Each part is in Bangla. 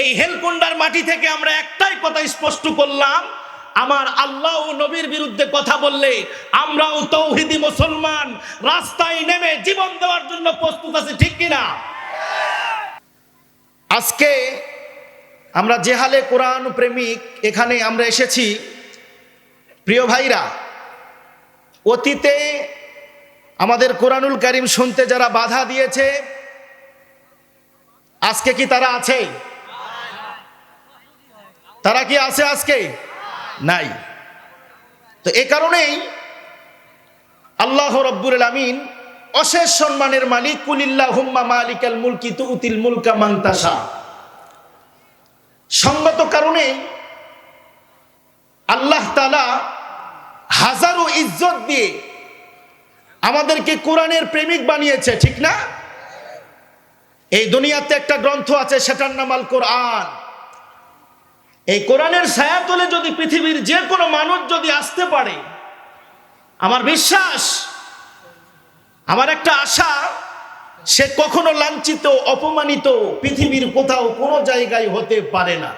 এই হেলকুন্ডার মাটি থেকে আমরা একটাই কথা স্পষ্ট করলাম, আমার আল্লাহ ও নবীর বিরুদ্ধে কথা বললে আমরাও তৌহিদি মুসলমান, রাস্তায় নেমে জীবন দেওয়ার জন্য প্রস্তুত আছি, ঠিক কিনা আজকে আমরা জেহালে কোরআন প্রেমিক, এখানে আমরা এসেছি। প্রিয় ভাইরা, অতীতে আমাদের কোরআনুল করিম শুনতে যারা বাধা দিয়েছে আজকে কি তারা আছে? তারা কি আছে আজকে? নাই। তো এ কারণেই আল্লাহ রব্বুল আমিন অশেষ সম্মানের মালিক কুলিল্লাহ হুম্মা মালিকাল মুলকি তু উতিল মুলকা মাংতাসা সঙ্গত কারণে আল্লাহ তালা হাজারো ইজ্জত দিয়ে আমাদেরকে কোরআনের প্রেমিক বানিয়েছে, ঠিক না? এই দুনিয়াতে একটা গ্রন্থ আছে, সেটার নাম আল কোরআন। এই কোরআনের ছায়া তলে যদি পৃথিবীর যে কোনো মানুষ যদি আসতে পারে, আমার বিশ্বাস, আমার একটা আশা, সে কখনো লাঞ্ছিত, অপমানিত পৃথিবীর কোথাও কোনো জায়গায় হতে পারে না।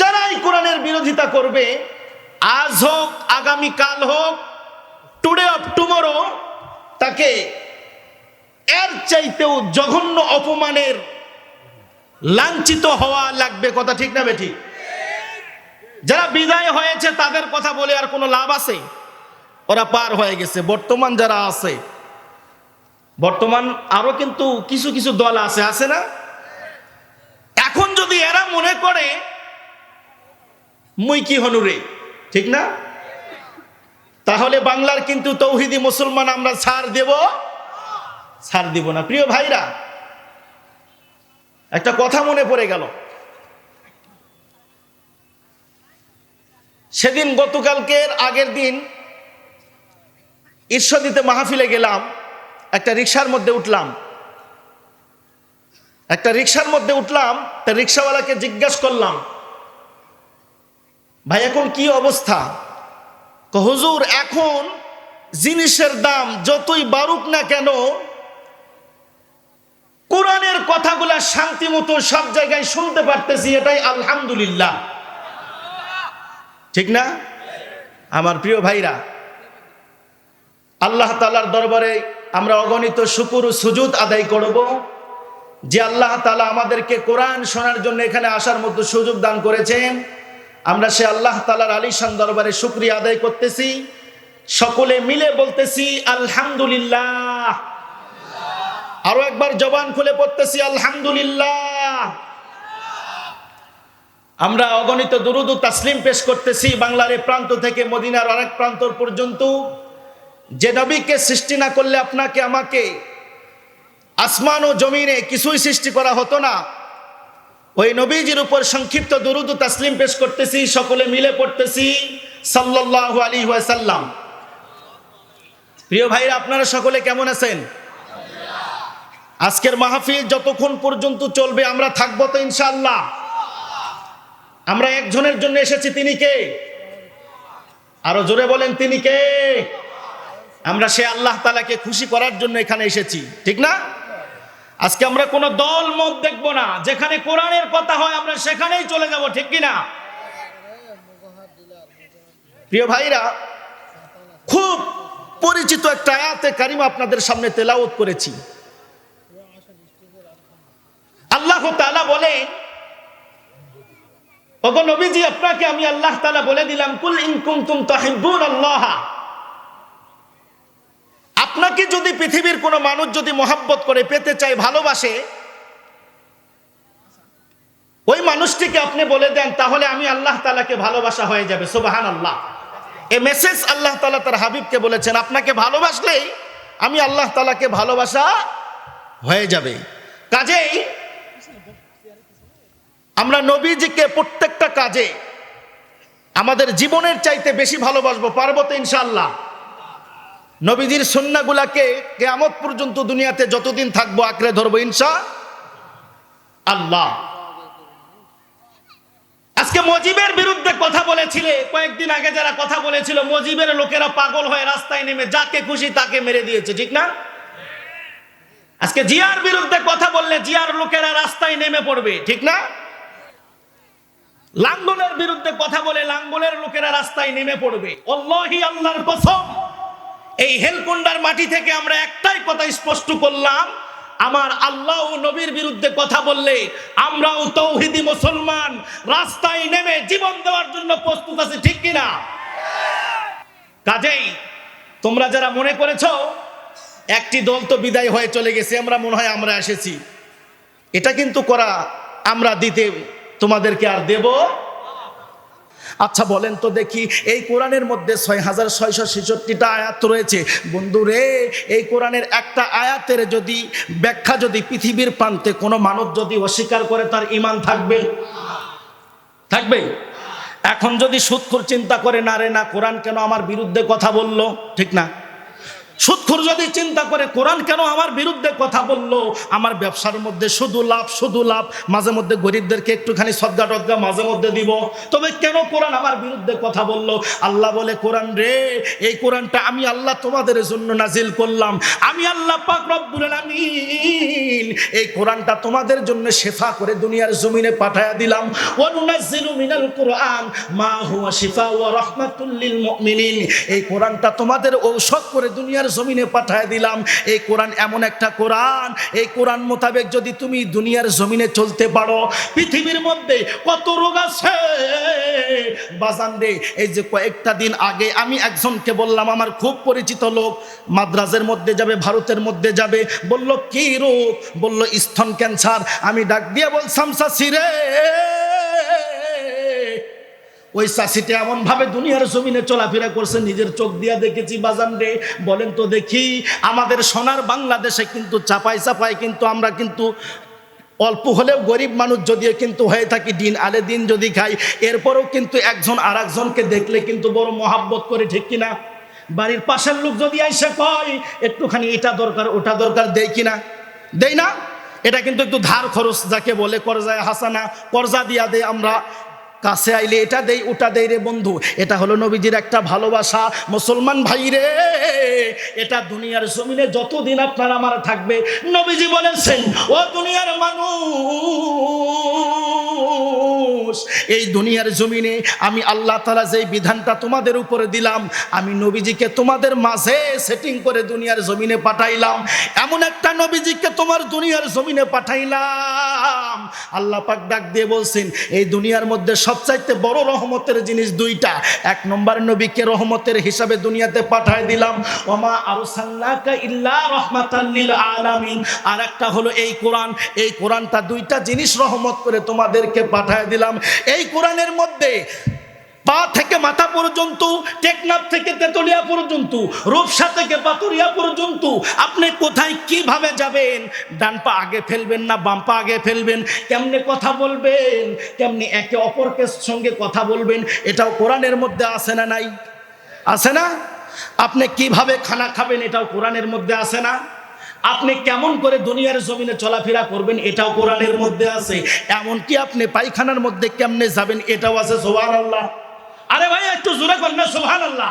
যারা এই কোরআনের বিরোধিতা করবে, আজ হোক আগামী কাল হোক টুডে অফ টুমোরো তাকে এর চাইতেও জঘন্য অপমানের লাঞ্ছিত হওয়া লাগবে, কথা ঠিক না বেঠিক যারা বিদায় হয়েছে, তাদের কথা বলে আর কোনো লাভ আছে? ওরা পার হয়ে গেছে। বর্তমান যারা আছে, বর্তমান আরও কিন্তু কিছু কিছু দল আছে আছে না? এখন যদি এরা মনে করে, মুই কি হনুরে ঠিক না? তাহলে বাংলার কিন্তু তৌহিদি মুসলমান আমরা ছাড় দেব। ছাড় দিব না। প্রিয় ভাইরা, একটা কথা মনে পড়ে গেল। সেদিন গতকালকের আগের দিন ঈশ্বরদীতে মাহফিলে গেলাম, একটা রিক্সার মধ্যে উঠলাম। একটা রিক্সার মধ্যে উঠলাম তা রিক্সাওয়ালাকে জিজ্ঞাসা করলাম, ভাই, এখন কি অবস্থা? হুজুর, এখন জিনিসের দাম যতই বাড়ুক না কেন কথাগুলা শান্তি মতো সব জায়গায় শুনতে পারতেছি, এটাই আলহামদুলিল্লাহ। ঠিক না? আমার প্রিয় ভাইরা, আল্লাহ তালার দরবারে আমরা অগণিত শুকুর সুজুদ আদায় করব, যে আল্লাহ তালা আমাদেরকে কোরআন শোনার জন্য এখানে আসার মতো সুযোগ দান করেছেন। আমরা সে আল্লাহ তালার আলিশান দরবারে শুক্রিয়া আদায় করতেছি। সকলে মিলে বলতেছি, আলহামদুলিল্লাহ। আরও একবার জবান খুলে পড়তেছি, আলহামদুলিল্লাহ। আমরা অগণিত দুরুদু তাসলিম পেশ করতেছি বাংলার এ প্রান্ত থেকে মদিনার আরেক প্রান্ত পর্যন্ত। যে নবীকে সৃষ্টি না করলে আপনাকে, আমাকে আসমান ও জমিনে কিছুই সৃষ্টি করা হতো না। ওই নবীজির উপর সংক্ষিপ্ত দুরুদু তাসলিম পেশ করতেছি, সকলে মিলে পড়তেছি, সাল্লাল্লাহু আলী ওয়াসাল্লাম। প্রিয় ভাইরা, আপনারা সকলে কেমন আছেন? আজকের মাহফিল যতক্ষণ পর্যন্ত চলবে, আমরা থাকব তো ইনশাল্লাহ আমরা একজনের জন্য এসেছি, তিনি কে? আরও জোরে বলেন, তিনি কে? আমরা সে আল্লাহ তালাকে খুশি করার জন্য এখানে এসেছি, ঠিক না? আজকে আমরা কোনো দল মত দেখব না, যেখানে কোরআনের কথা হয় আমরা সেখানেই চলে যাব, ঠিক কিনা? প্রিয় ভাইরা, খুব পরিচিত একটা আয়াতে কারিমা আপনাদের সামনে তেলাওত করেছি। আল্লাহ নবীজি, আপনাকে আমি আল্লাহ বলে দিলাম, কুল ইন কুনতুম তুহিব্বুন আল্লাহ। আপনাকে যদি পৃথিবীর কোনো মানুষ যদি মহাব্বত করে, পেতে চায়, ভালোবাসে, ওই মানুষটিকে আপনি বলে দেন, তাহলে আমি আল্লাহ তালাকে ভালোবাসা হয়ে যাবে। সুবাহান আল্লাহ এ মেসেজ আল্লাহ তালা তার হাবিবকে বলেছেন, আপনাকে ভালোবাসলেই আমি আল্লাহ তালাকে ভালোবাসা হয়ে যাবে। কাজেই আমরা নবীজিকে প্রত্যেকটা কাজে আমাদের জীবনের চাইতে বেশি ভালোবাসবো, পারব তো ইনশাল্লাহ নবীজির সন্নাগুলাকে কেয়ামত পর্যন্ত দুনিয়াতে যতদিন থাকব আঁকড়ে ধরবো ইনশা আল্লাহ। আজকে মজিবের বিরুদ্ধে কথা বলেছিলে, কয়েকদিন আগে যারা কথা বলেছিল, মজিবের লোকেরা পাগল হয়ে রাস্তায় নেমে যাকে খুশি তাকে মেরে দিয়েছে, ঠিক না? আজকে জিয়ার বিরুদ্ধে কথা বললে জিয়ার লোকেরা রাস্তায় নেমে পড়বে, ঠিক না? লাঙ্গলের বিরুদ্ধে কথা বলে লাঙ্গলের লোকেরা রাস্তায় নেমে পড়বে। অল্লাহি আল্লাহর কসম। এই হেলকুন্ডার মাটি থেকে আমরা একটাই কথা স্পষ্ট করলাম, আমার আল্লাহ ও নবীর বিরুদ্ধে কথা বললে আমরাও তৌহিদি মুসলমান, রাস্তায় নেমে জীবন দেওয়ার জন্য প্রস্তুত আছি, ঠিক কিনা? কাজেই তোমরা যারা মনে করেছ, একটি দল তো বিদায় হয়ে চলে গেছে, আমরা মনে হয় আমরা এসেছি। এটা কিন্তু করা আমরা দিতে তোমাদেরকে আর দেব? আচ্ছা বলেন তো দেখি, এই কোরআনের মধ্যে ছয় হাজার ছয়শো ছেষট্টিটা আয়াত রয়েছে। বন্ধু রে এই কোরআনের একটা আয়াতের যদি ব্যাখ্যা যদি পৃথিবীর প্রান্তে কোনো মানুষ যদি অস্বীকার করে, তার ইমান থাকবে? থাকবে? এখন যদি সুৎখুর চিন্তা করে, না রে, না, কোরআন কেন আমার বিরুদ্ধে কথা বলল? ঠিক না। সুৎখুর যদি চিন্তা করে, কোরআন কেন আমার বিরুদ্ধে কথা বলল? আমার ব্যবসার মধ্যে শুধু লাভ শুধু লাভ। মাঝে মধ্যে গরিবদেরকে একটুখানি সদ্গা টদ্গা মাঝে মধ্যে দিব। তবে কেন কোরআন আমার বিরুদ্ধে কথা বলল? আল্লাহ বলে, কোরআন রে, এই কোরআনটা আমি আল্লাহ তোমাদের জন্য নাজিল করলাম। আমি আল্লাহ পাক রব্বুল আলামিন, এই কোরআনটা তোমাদের জন্য শেফা করে দুনিয়ার জমিনে পাঠায়া দিলাম। ওয়ানুনাজ্জিলু মিনাল কোরআন, মা হুয়া শিফা ওয়া রাহমাতুল লিল মুমিনিন। এই কোরআনটা তোমাদের ঔষধ করে দুনিয়ার জমিনে পাঠায় দিলাম। এই কোরআন এমন একটা কোরআন। এই কোরআন মোতাবেক যদি তুমি দুনিয়ার জমিনে চলতে পারো, পৃথিবীর মধ্যে কত রোগ আছে? বাজান রে, এই যে কয়েকটা দিন আগে আমি একজনকে বললাম, আমার খুব পরিচিত লোক, মাদ্রাজের মধ্যে যাবে, ভারতের মধ্যে যাবে। বলল, কি রোগ? বলল, স্তন ক্যান্সার। আমি ডাক দিয়ে বলছাম সাসিরে ওই চাষিটা এমন ভাবে দুনিয়ার জমিনে চলাফেরা করছে, নিজের চোখ দিয়া দেখেছি বাজান রে। বলেন তো দেখি, আমাদের সোনার বাংলাদেশে কিন্তু চাপাই চাপাই কিন্তু আমরা কিন্তু অল্প হলেও গরিব মানুষ যদিও কিন্তু হয়ে থাকি, দিন আলে দিন যদি খাই, এরপরেও কিন্তু একজন আর একজনকে দেখলে কিন্তু বড় মহাব্বত করে, ঠিক কিনা বাড়ির পাশের লোক যদি আইসে কয়, একটুখানি এটা দরকার, ওটা দরকার দেয় কিনা দেয় না? এটা কিন্তু একটু ধার খরচ যাকে বলে, করজায় হাসানা, কর্জা দিয়া দেয় আমরা। কাছে আইলে এটা দেই, ওটা দেই রে বন্ধু। এটা হলো নবীজির একটা ভালোবাসা। মুসলমান ভাই রে এটা দুনিয়ার জমিনে যতদিন আপনার আমার থাকবে, নবীজি বলেছেন, ও দুনিয়ার মানুষ এই দুনিয়ার জমিনে আমি আল্লাহ তালা যেই বিধানটা তোমাদের উপরে দিলাম, আমি নবীজিকে তোমাদের মাঝে সেটিং করে দুনিয়ার জমিনে পাঠাইলাম। এমন একটা নবীজিকে তোমার দুনিয়ার জমিনে পাঠাইলাম। আল্লাহ পাক ডাক দিয়ে বলছেন, এই দুনিয়ার মধ্যে সবচাইতে বড় রহমতের জিনিস দুইটা। এক নম্বর নবীকে রহমতের হিসাবে দুনিয়াতে পাঠায় দিলাম। ওমা আরসাল্লাকা ইল্লা আর একটা হলো এই কোরআন। এই কোরআনটা দুইটা জিনিস রহমত করে তোমাদেরকে পাঠায় দিলাম। এই কোরআনের মধ্যে পা থেকে মাথা পর্যন্ত, টেকনাফ থেকে তেতুলিয়া পর্যন্ত, রূপসা থেকে পাতুরিয়া পর্যন্ত আপনি কোথায় কীভাবে যাবেন? ডান পা আগে ফেলবেন না, বাম পা আগে ফেলবেন। কেমনে কথা বলবেন? কেমনে একে অপরকে সঙ্গে কথা বলবেন? এটাও কোরআনের মধ্যে আছে না নাই? আছে না? আপনি কীভাবে খানা খাবেন এটাও কোরআনের মধ্যে আছে না? আপনি কেমন করে দুনিয়ার জমিনে চলাফেরা করবেন, এটাও কোরআনের মধ্যে আছে। এমনকি আপনি পায়খানার মধ্যে কেমনে যাবেন, এটাও আছে সোহান আল্লাহ আরে ভাই একটু জোরে করেন না সোহান আল্লাহ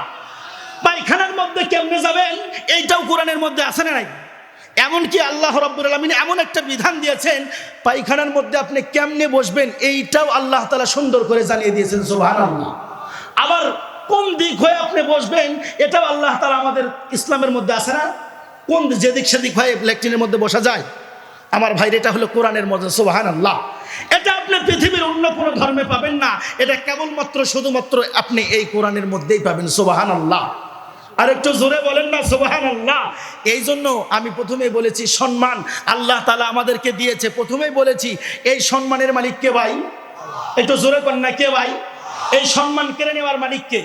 পায়খানার মধ্যে কেমনে যাবেন, এইটাও কোরআনের মধ্যে আছে না নাই? এমনকি আল্লাহ রব্বুর আলমিন এমন একটা বিধান দিয়েছেন, পায়খানার মধ্যে আপনি কেমনে বসবেন, এইটাও আল্লাহ তালা সুন্দর করে জানিয়ে দিয়েছেন সোহান আল্লাহ আবার কোন দিক হয়ে আপনি বসবেন, এটাও আল্লাহ তালা আমাদের ইসলামের মধ্যে আছে না? কোন যেদিক সেদিক হয়ে ল্যাট্রিনের মধ্যে বসা যায়? আমার ভাই, এটা হলো কোরআনের মধ্যে সোহান আল্লাহ এটা আপনি পৃথিবীর অন্য কোনো ধর্মে পাবেন না। এটা কেবলমাত্র, শুধুমাত্র আপনি এই কোরআনের মধ্যেই পাবেন সোবাহান আল্লাহ আর একটু জোরে বলেন না সোবাহান আল্লাহ এই জন্য আমি প্রথমেই বলেছি, সম্মান। আল্লাহ তালা আমাদেরকে দিয়েছে। প্রথমেই বলেছি, এই সম্মানের মালিক কে ভাই? একটু জোরে করেন না, কে ভাই? এই সম্মান কেড়ে নেওয়ার মালিককে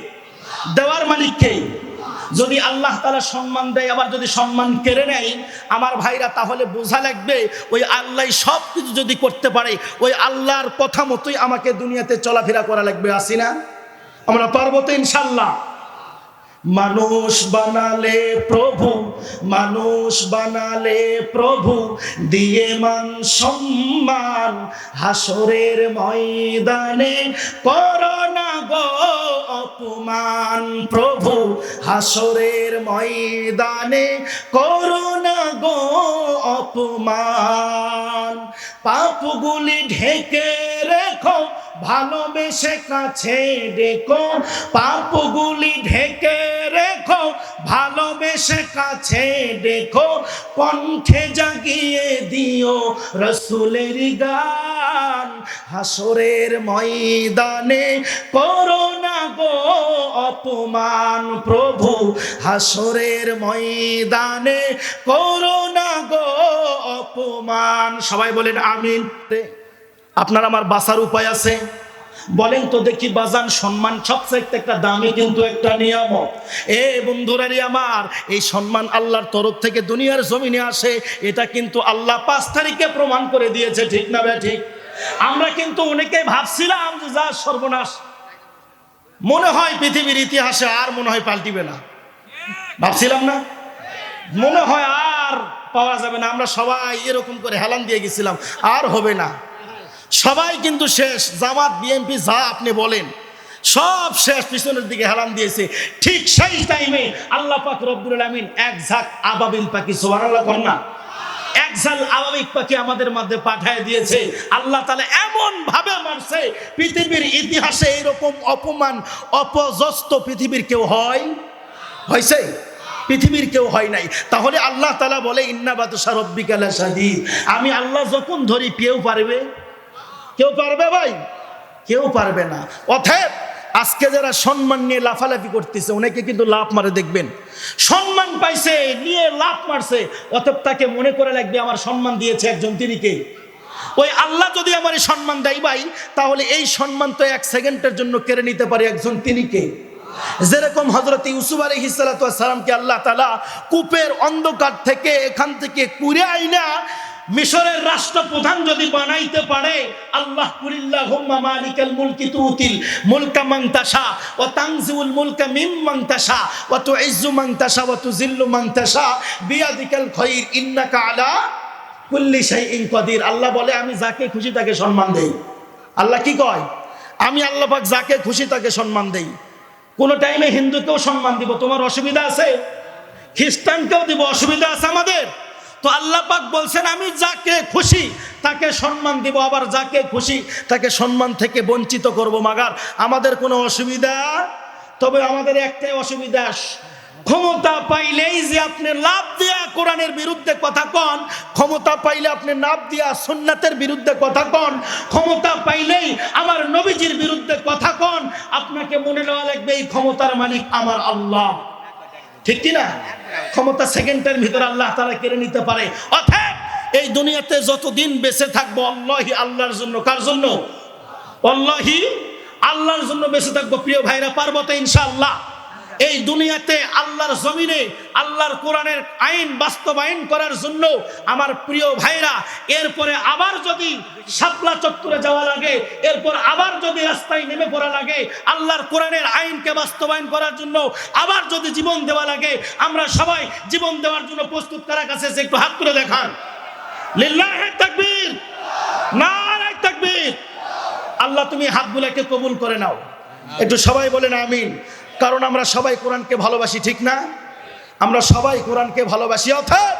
দেওয়ার মালিককে যদি আল্লাহ তালা সম্মান দেয়, আবার যদি সম্মান কেড়ে নেয়, আমার ভাইরা তাহলে বোঝা লাগবে, ওই আল্লাহ সব কিছু যদি করতে পারে, ওই আল্লাহর কথা মতোই আমাকে দুনিয়াতে চলাফেরা করা লাগবে আসি না? আমরা পারব তো ইনশাল্লাহ মানুষ বানালে প্রভু, মানুষ বানালে প্রভু, দিয়ে মান সম্মান হাসরের ময়দানে করোনা গো অপমান প্রভু, হাসরের ময়দানে করোনা গো অপমান। পাপগুলি ঢেকে রেখো ভালোবেসে কাছে ডেকো, পাপগুলি ঢেকে রেখো। ভালোবেসে কাছে ডেকো, কণ্ঠে জাগিয়ে দিও রসুলের গান। হাসরের ময়দানে করোনা গো অপমান প্রভু। হাসরের ময়দানে করোনা গো অপমান। সবাই বলেন আমিন। আপনার আমার বাসার উপায় আছে? বলেন তো দেখি বাজান সম্মান সবচেয়ে একটা দামি কিন্তু একটা নিয়ামত। এ বন্ধুরারি আমার, এই সম্মান আল্লাহর তরফ থেকে দুনিয়ার জমিনে আসে, এটা কিন্তু আল্লাহ পাঁচ তারিখে প্রমাণ করে দিয়েছে, ঠিক না ভাই, ঠিক? আমরা কিন্তু অনেকে ভাবছিলাম যে যা সর্বনাশ। মনে হয় পৃথিবীর ইতিহাসে আর মনে হয় পাল্টিবে না। ভাবছিলাম না? মনে হয় আর পাওয়া যাবে না, আমরা সবাই এরকম করে হেলান দিয়ে গেছিলাম, আর হবে না। সবাই কিন্তু শেষ। জামাত বিএনপি যা আপনি বলেন, সব শেষ, পিছনের দিকে হেলান দিয়েছে। ঠিক সেই টাইমে আল্লাহ পাক রব্বুল আলামিন এক ঝাঁক আবাবিল পাখি, সুবহানাল্লাহ কর না। এক আবাবিক পাখি আমাদের মধ্যে দিয়েছে। আল্লাহ মারছে, পৃথিবীর ইতিহাসে এরকম অপমান পৃথিবীর কেউ হয়? পৃথিবীর কেউ হয় নাই। তাহলে আল্লাহ তালা বলে আমি আল্লাহ যখন ধরি, কেউ পারবে? কেউ পারবে ভাই? কেউ পারবে না। অথব আজকে যারা সম্মান নিয়ে লাফালাফি করতেছে, অনেকে কিন্তু লাভ মারে, দেখবেন। সম্মান পাইছে, নিয়ে লাভ মারছে, অতএব তাকে মনে করে লাগবে আমার সম্মান দিয়েছে একজন তিনি কে? ওই আল্লাহ যদি আমার সম্মান দেয় ভাই, তাহলে এই সম্মান তো এক সেকেন্ডের জন্য কেড়ে নিতে পারে একজন তিনি কে? যেরকম হজরত ইউসুফ আলী সালামকে আল্লাহ তালা কূপের অন্ধকার থেকে এখান থেকে কুড়ে আইনা মিশরের রাষ্ট্রপ্রধান যদি বানাইতে পারে, আল্লাহ কুলিল্লাহ হুম্মা মালিকাল মুলকি তুতিল মুলকা মান তাশা, ওয়া তানজিউল মুলকা মিম্মান তাশা, ওয়া তুইজ্জু মান তাশা, ওয়া তুযিল্লু মান তাশা, বিয়াদিকাল খায়র ইন্নাকা আলা কুল্লি শাইইন কাদির। আল্লাহ বলে, আমি যাকে খুশি তাকে সম্মান দেই। আল্লাহ কি কয়? আমি আল্লাহ পাক যাকে খুশি তাকে সম্মান দেই। কোনো টাইমে হিন্দুকেও সম্মান দিব। তোমার অসুবিধা আছে? খ্রিস্টানকেও দিব। অসুবিধা আছে আমাদের? তো আল্লাহ পাক বলছেন, আমি যাকে খুশি, তাকে সম্মান দিব, আবার যাকে খুশি, তাকে সম্মান থেকে বঞ্চিত করব মাগার। আমাদের কোনো অসুবিধা? তবে আমাদের একটাই অসুবিধা, ক্ষমতা পাইলেই যে আপনি লাভ দিয়া কোরআনের বিরুদ্ধে কথা কন, ক্ষমতা পাইলে আপনি নাভ দিয়া সুন্নাতের বিরুদ্ধে কথা কন, ক্ষমতা পাইলেই আমার নবীজির বিরুদ্ধে কথা কন, আপনাকে মনে নেওয়া লাগবে এই ক্ষমতার মালিক আমার আল্লাহ। ঠিক কি না ক্ষমতা সেকেন্ডের ভিতরে আল্লাহ তারা কেড়ে নিতে পারে। অর্থাৎ এই দুনিয়াতে যতদিন বেঁচে থাকব অল্লাহি আল্লাহর জন্য। কার জন্য? অল্লাহি আল্লাহর জন্য বেঁচে থাকব। প্রিয় ভাইরা, পারব তো ইনশাআল্লাহ। এই দুনিয়াতে আল্লাহর জমিনে, আল্লাহর কোরআনের আইন বাস্তবায়ন করার জন্য আমার প্রিয় ভাইরা, এরপরে আবার যদি শাপলা চত্বরে যাওয়া লাগে, এরপর আবার যদি রাস্তায় নেমে পড়া লাগে, আল্লাহর কোরআনের আইনকে বাস্তবায়ন করার জন্য আবার যদি জীবন দেওয়া লাগে, আমরা সবাই জীবন দেওয়ার জন্য প্রস্তুত কারা কাছে একটু হাত তুলে দেখান। আল্লাহ তুমি হাতগুলোকে কবুল করে নাও। একটু সবাই বলেন আমিন। কারণ আমরা সবাই কোরআনকে ভালোবাসি, ঠিক না? আমরা সবাই কোরআনকে ভালোবাসি অর্থাৎ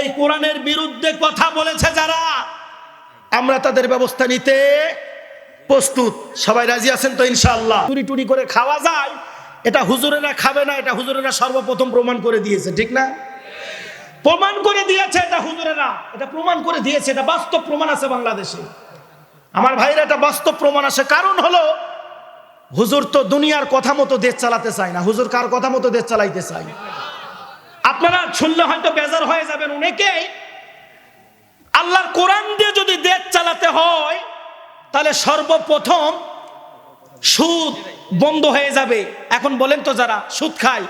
এই কোরআনের বিরুদ্ধে কথা বলেছে যারা, আমরা তাদের ব্যবস্থা নিতে প্রস্তুত। সবাই রাজি আছেন তো, ইনশাআল্লাহ? টুরি টুরি করে খাওয়া যায়, এটা হুজুরেরা খাবে না, এটা হুজুরেরা সর্বপ্রথম প্রমাণ করে দিয়েছে, ঠিক না? প্রমাণ করে দিয়েছে এটা হুজুরেরা, এটা প্রমাণ করে দিয়েছে, এটা বাস্তব প্রমাণ আছে বাংলাদেশে। আমার ভাইরা, এটা বাস্তব প্রমাণ আছে। কারণ হলো হুজুর তো দুনিয়ার কথা মতো দেশ চালাতে চায় না। হুজুর কার কথা মতো দেশ চালাইতে চাই আপনারা শুনলে হয়তো বেজার হয়ে যাবেন অনেকেই। আল্লাহর কোরআন দিয়ে যদি দেশ চালাতে হয়, তাহলে সর্বপ্রথম সুদ বন্ধ হয়ে যাবে। এখন বলেন তো যারা, সুদ খায়,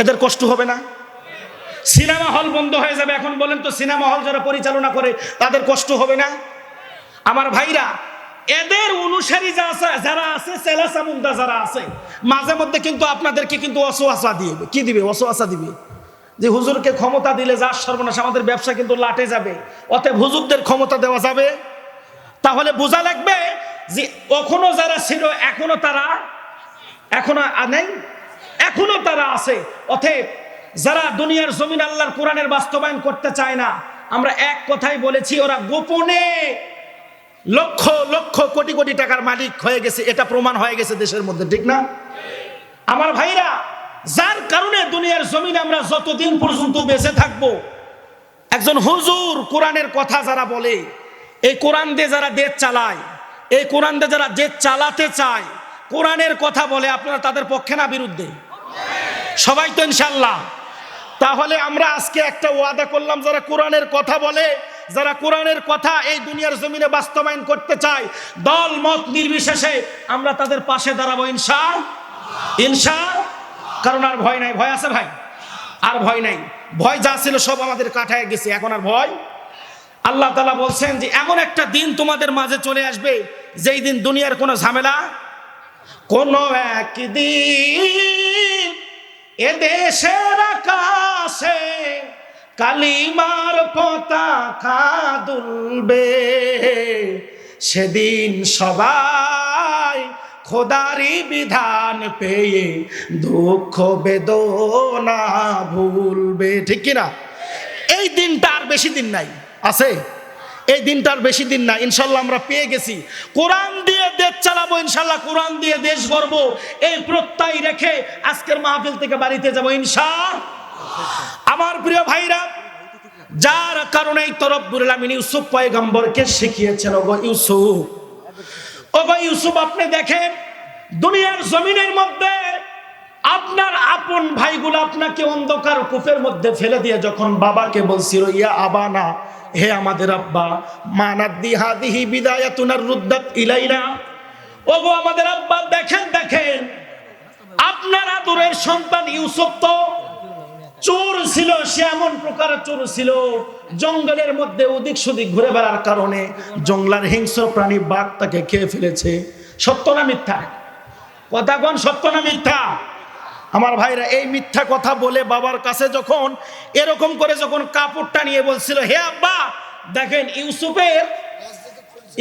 এদের কষ্ট হবে না? সিনেমা হল বন্ধ হয়ে যাবে। এখন বলেন তো সিনেমা হল যারা পরিচালনা করে, তাদের কষ্ট হবে না? আমার ভাইরা এদের অনুসারী যা যারা আছে সেলা সামুন্দা যারা আছে, মাঝে মধ্যে কিন্তু আপনাদেরকে কিন্তু অসোয়াশা দিয়ে কি দিবে? অসোয়াশা দিবে। যে হুজুরকে ক্ষমতা দিলে যার সর্বনাশ, আমাদের ব্যবসা কিন্তু লাটে যাবে। অতএব হুজুরদের ক্ষমতা দেওয়া যাবে। তাহলে বোঝা লাগবে যে কখনো যারা ছিল, এখনও তারা, এখনও নেই, এখনও তারা আছে। অতএব যারা দুনিয়ার জমিন আল্লাহর কোরআনের বাস্তবায়ন করতে চায় না, আমরা এক কথাই বলেছি, ওরা গোপনে লক্ষ লক্ষ কোটি কোটি টাকার মালিক হয়ে গেছে। এটা প্রমাণ হয়ে গেছে দেশের মধ্যে, ঠিক না? আমার ভাইরা, যার কারণে দুনিয়ার জমিনে আমরা যতদিন পর্যন্ত বেঁচে থাকব, একজন হুজুর কোরআনের কথা যারা বলে, এই কোরআন দিয়ে যারা দেশ চালায়, এই কোরআন দিয়ে যারা দেশ চালাতে চায়, কোরআনের কথা বলে, আপনারা তাদের পক্ষে না বিরুদ্ধে? সবাই তো ইনশাল্লাহ তাহলে আমরা আজকে একটা ওয়াদা করলাম, যারা কোরআনের কথা বলে যারা কোরআনের কথা এই দুনিয়ার জমিনে বাস্তবায়ন করতে চায়, দল, মত নির্বিশেষে আমরা তাদের পাশে দাঁড়াবো ইনশা ইনশা কারণ আর ভয় নাই। ভয় আছে ভাই? আর ভয় নাই। ভয় যা ছিল সব আমাদের কাঠায় গেছে। এখন আর ভয়? আল্লাহ তালা বলছেন যে, এমন একটা দিন তোমাদের মাঝে চলে আসবে, যেই দিন দুনিয়ার কোনো ঝামেলা, কোনো একদিন এ দেশের আকাশে কালিমার পতাকা দুলবে সেদিন সবাই খোদারি বিধান পেয়ে দুঃখ বেদনা ভুলবে। ঠিক কিনা? এই দিনটা আর বেশি দিন নাই। আছে? এই দিনটার বেশি দিন না ইনশাল্লাহ আমরা পেয়ে গেছি। কোরআন দিয়ে দেশ চালাবো, ইনশাল্লাহ কোরআন দিয়ে দেশ গড়ব। এই প্রত্যয় রেখে আজকের মাহফিল থেকে বাড়িতে যাব, ইনশা আমার প্রিয় ভাইরা, যার কারণে তরব্বুল আমিন ইউসুফ পয়গম্বরকে শিখিয়েছেন, ওগো ইউসুফ ওগো ইউসুফ, আপনি দেখেন, দুনিয়ার জমিনের মধ্যে আপনার আপন ভাইগুলো আপনাকে অন্ধকার কূপের মধ্যে ফেলে দিয়ে যখন বাবাকে বলছিল, ইয়া আবানা, হে আমাদের আব্বা মানাদ্দি হাদিহি বিদায়াতুনার রুদ্দাত ইলাইনা। ওগো আমাদের আব্বা, দেখেন দেখেন, আপনার আদরের সন্তান ইউসুফ তো চোর ছিল, সে এমন প্রকার চোর ছিল, জঙ্গলের মধ্যে ওদিক সুদিক ঘুরে বেড়ার কারণে জঙ্গলার হিংস্র প্রাণী বাঘ তাকে খেয়ে ফেলেছে। সত্য না মিথ্যা? কথা কোন সত্য না মিথ্যা? আমার ভাইরা, এই মিথ্যা কথা বলে বাবার কাছে যখন, এরকম করে যখন কাপড়টা নিয়ে বলছিল, হে আব্বা, দেখেন ইউসুফের,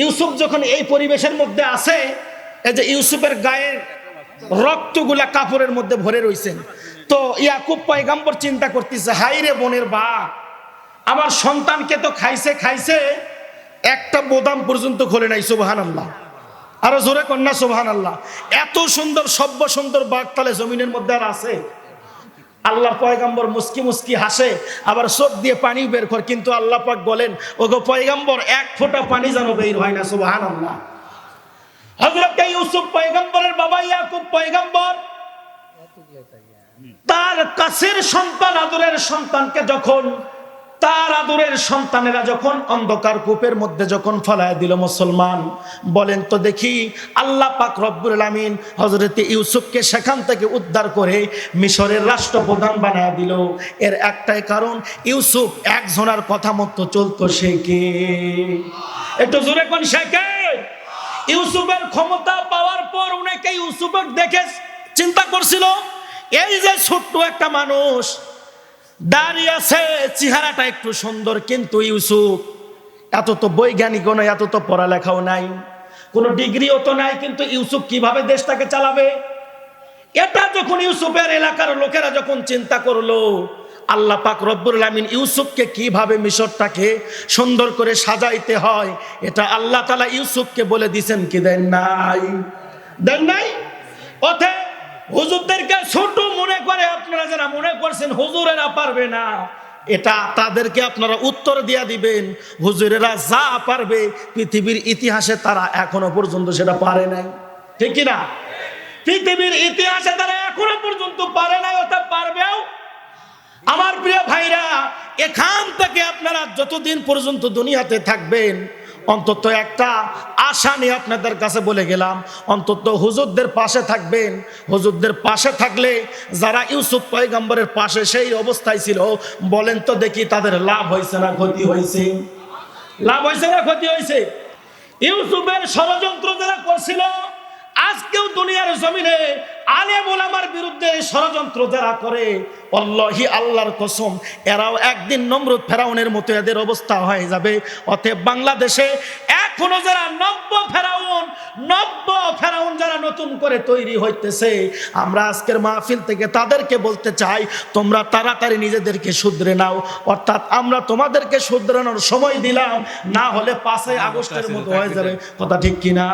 ইউসুফ যখন এই পরিবেশের মধ্যে আছে, এই যে ইউসুফের গায়ের রক্তগুলা কাপড়ের মধ্যে ভরে রইছেন তো ইয়াকুব পয়গাম্বর চিন্তা করতেছে হাই রে বোনের বা আমার সন্তানকে তো খাইছে খাইছে, একটা বোদাম পর্যন্ত খোলে নাই সুবহান আল্লাহ আরও জোরে কন্যা সুবহান আল্লাহ এত সুন্দর, সভ্য, সুন্দর বাঘ তালে জমিনের মধ্যে আর আছে। আল্লাহ পয়গাম্বর মুস্কি মুস্কি হাসে, আবার চোখ দিয়ে পানি বের কর, কিন্তু আল্লাহ পাক বলেন, ওগো পয়গাম্বর, এক ফোঁটা পানি যেন বের হয় না সুবহান আল্লাহ হজরত ইউসুফ পয়গাম্বরের বাবা ইয়াকুব পয়গাম্বর তার কাছের সন্তান আদরের সন্তানকে যখন, তার আদরের সন্তানেরা যখন অন্ধকার কূপের মধ্যে যখন ফলায় দিল মুসলমান, বলেন তো দেখি আল্লাহ পাক রব্বুল আলামিন হজরতে ইউসুফকে সেখান থেকে উদ্ধার করে মিশরের রাষ্ট্রপ্রধান বানায় দিল। এর একটাই কারণ, ইউসুফ একজনের কথা মতো চলতো, সে কে? একটু জোরে কোন সে কে? ইউসুফের ক্ষমতা পাওয়ার পর অনেকে ইউসুফের দেখে চিন্তা করছিল এই যে ছোট্ট একটা মানুষ, দাঁড়িয়ে আছে, চেহারাটা একটু সুন্দর, কিন্তু ইউসুফ, এত তো বৈজ্ঞানিকও নয়, এত তো পড়ালেখাও নাই। কোনো ডিগ্রিও তো নাই, কিন্তু ইউসুফ কীভাবে দেশটাকে চালাবে? এটা যখন ইউসুফের এলাকার লোকেরা যখন চিন্তা করল, আল্লাহ পাক রব্বুল আমিন ইউসুফকে কীভাবে মিশরটাকে সুন্দর করে সাজাইতে হয়, এটা আল্লাহ তালা ইউসুফকে বলে দিছেন কি, দেন নাই? দেন নাই? অথে হুজুরদেরকে ছোট মনে করে আপনারা যারা মনে করছেন হুজুরেরা পারবে না, এটা তাদেরকে আপনারা উত্তর দিয়া দিবেন। হুজুরেরা যা পারবে, পৃথিবীর ইতিহাসে তারা এখনও পর্যন্ত সেটা পারে নাই। ঠিক কি না? পৃথিবীর ইতিহাসে তারা এখনও পর্যন্ত পারে নাই ওটা পারবেও। আমার প্রিয় ভাইরা, এখান থেকে আপনারা যতদিন পর্যন্ত দুনিয়াতে থাকবেন অন্তত একটা আশা নিয়ে আপনাদের কাছে বলে গেলাম। অন্তত হুজুরদের পাশে থাকবেন। হুজুরদের পাশে থাকলে যারা ইউসুফ পয়গম্বরের পাশে সেই অবস্থায় ছিল, বলেন তো দেখি তাদের লাভ হয়েছে না ক্ষতি হয়েছে। লাভ হয়েছে না ক্ষতি হয়েছে? ইউসুফের ষড়যন্ত্র যারা করছিল আজকেও দুনিয়ার জমিনে আলেম ওলামার বিরুদ্ধে ষড়যন্ত্র যারা করে, অল্লাহি আল্লাহর কসম, এরাও একদিন নমরুদ ফেরাউনের মতো এদের অবস্থা হয়ে যাবে। অতএব বাংলাদেশে এখনও যারা নব্য ফেরাউন নব্য ফেরাউন যারা নতুন করে তৈরি হইতেছে, আমরা আজকের মাহফিল থেকে তাদেরকে বলতে চাই, তোমরা তাড়াতাড়ি নিজেদেরকে শুধরে নাও। অর্থাৎ আমরা তোমাদেরকে শুধরানোর সময় দিলাম, না হলে পাঁচই আগস্টের মতো হয়ে যাবে। কথা ঠিক কিনা?